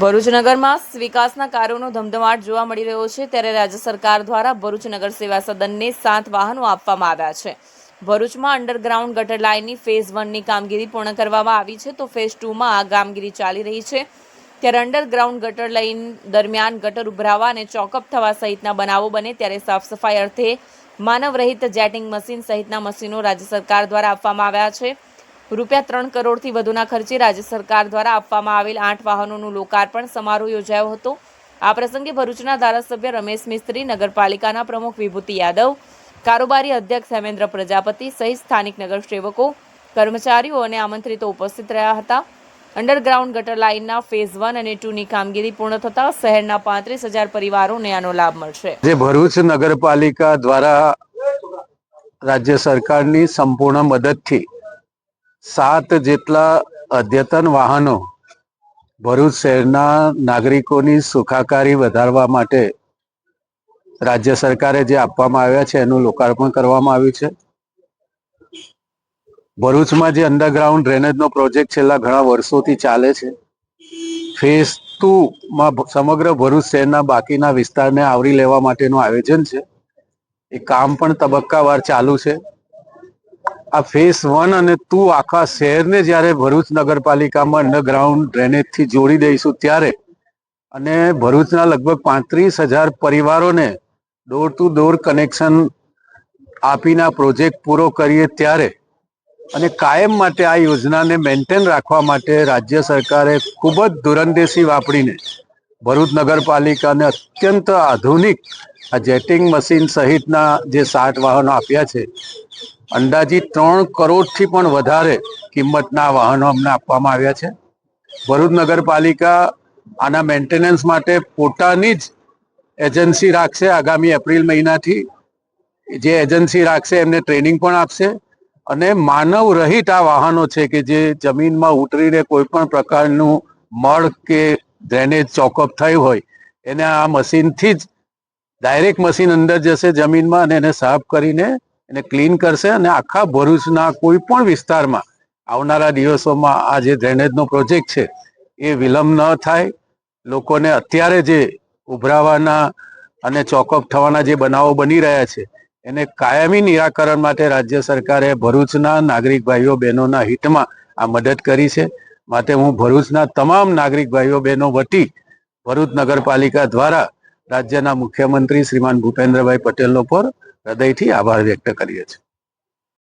ભરૂચ નગરમાં વિકાસના કાર્યોનો ધમધમાટ જોવા મળી રહ્યો છે ત્યારે રાજ્ય સરકાર દ્વારા ભરૂચ નગર સેવા સદનને સાત વાહનો આપવામાં આવ્યા છે. ભરૂચમાં અંડરગ્રાઉન્ડ ગટર લાઇનની ફેઝ વનની કામગીરી પૂર્ણ કરવામાં આવી છે તો ફેઝ ટુમાં આ કામગીરી ચાલી રહી છે. ત્યારે અંડરગ્રાઉન્ડ ગટર લાઇન દરમિયાન ગટર ઉભરાવા અને ચોકઅપ થવા સહિતના બનાવો બને ત્યારે સાફ સફાઈ અર્થે માનવરહિત જેટિંગ મશીન સહિતના મશીનો રાજ્ય સરકાર દ્વારા આપવામાં આવ્યા છે. રૂપિયા ત્રણ કરોડથી વધુના ખર્ચે રાજ્ય સરકાર દ્વારા આપવામાં આવેલ આઠ વાહનોનું લોકાર્પણ સમારોહ યોજાયો હતો. આ પ્રસંગે ભરૂચના ધારાસભ્ય રમેશ મિસ્ત્રી, નગરપાલિકાના પ્રમુખ વિભૂતિ યાદવ, કારોબારી અધ્યક્ષ હેમેન્દ્ર પ્રજાપતિ સહિત સ્થાનિક નગર સેવકો કર્મચારીઓ અને આમંત્રિતો ઉપસ્થિત રહ્યા હતા. અંડરગ્રાઉન્ડ ગટર લાઇનના ફેઝ વન અને ટુની કામગીરી પૂર્ણ થતાં શહેરના પાંત્રીસ હજાર પરિવારોને આનો લાભ મળશે. જે ભરૂચ નગરપાલિકા દ્વારા રાજ્ય સરકારની સંપૂર્ણ મદદથી સાત જેટલા અદ્યતન વાહનો ભરૂચ શહેરના નાગરિકોની સુખાકારી વધારવા માટે રાજ્ય સરકારે જે આપવામાં આવ્યા છે, એનું લોકાર્પણ કરવામાં આવ્યું છે. ભરૂચમાં જે અંડરગ્રાઉન્ડ ડ્રેનેજનો પ્રોજેક્ટ છેલ્લા ઘણા વર્ષોથી ચાલે છે. ફેઝ ટુ માં સમગ્ર ભરૂચ શહેરના બાકીના વિસ્તારને આવરી લેવા માટેનું આયોજન છે. એ કામ પણ તબક્કાવાર ચાલુ છે. આ ફેસ વન અને ટુ આખા શહેરને જ્યારે ભરૂચ નગરપાલિકામાં અંડરગ્રાઉન્ડ ડ્રેનેજથી જોડી દઈશું ત્યારે અને ભરૂચના લગભગ પાંત્રીસ હજાર પરિવારોને ડોર ટુ ડોર કનેક્શન આપીને આ પ્રોજેક્ટ પૂરો કરીએ ત્યારે અને કાયમ માટે આ યોજનાને મેન્ટેન રાખવા માટે રાજ્ય સરકારે ખૂબ જ દૂરંદેશી વાપરીને ભરૂચ નગરપાલિકાને અત્યંત આધુનિક આ જેટિંગ મશીન સહિતના જે સાત વાહનો આપ્યા છે અંદાજિત ત્રણ કરોડથી પણ વધારે કિંમતના વાહનો અમને આપવામાં આવ્યા છે. ભરૂચ નગરપાલિકા આના મેન્ટેનન્સ માટે પોતાની જ એજન્સી રાખશે આગામી એપ્રિલ મહિનાથી. જે એજન્સી રાખશે એમને ટ્રેનિંગ પણ આપશે. અને માનવ રહિત આ વાહનો છે કે જે જમીનમાં ઉતરીને કોઈ પણ પ્રકારનું મળ કે ડ્રેનેજ ચોકઅપ થયું હોય, એને આ મશીનથી જ ડાયરેક્ટ મશીન અંદર જશે જમીનમાં અને એને સાફ કરીને એને ક્લીન કરશે અને આખા ભરૂચના કોઈ પણ વિસ્તારમાં આવનારા દિવસોમાં આ જે ડ્રેનેજનો પ્રોજેક્ટ છે, એ વિલંબ ન થાય. લોકોને અત્યારે જે ઉભરાવાના અને ચોકઅપ થવાના જે બનાવો બની રહ્યા છે, એને કાયમી નિરાકરણ માટે રાજ્ય સરકારે ભરૂચના નાગરિક ભાઈઓ બહેનોના હિતમાં આ મદદ કરી છે. માટે હું ભરૂચના તમામ નાગરિક ભાઈઓ બહેનો વતી ભરૂચ નગરપાલિકા દ્વારા રાજ્યના મુખ્યમંત્રી શ્રીમાન ભૂપેન્દ્રભાઈ પટેલનો પર હૃદયથી આભાર વ્યક્ત કરીએ છીએ.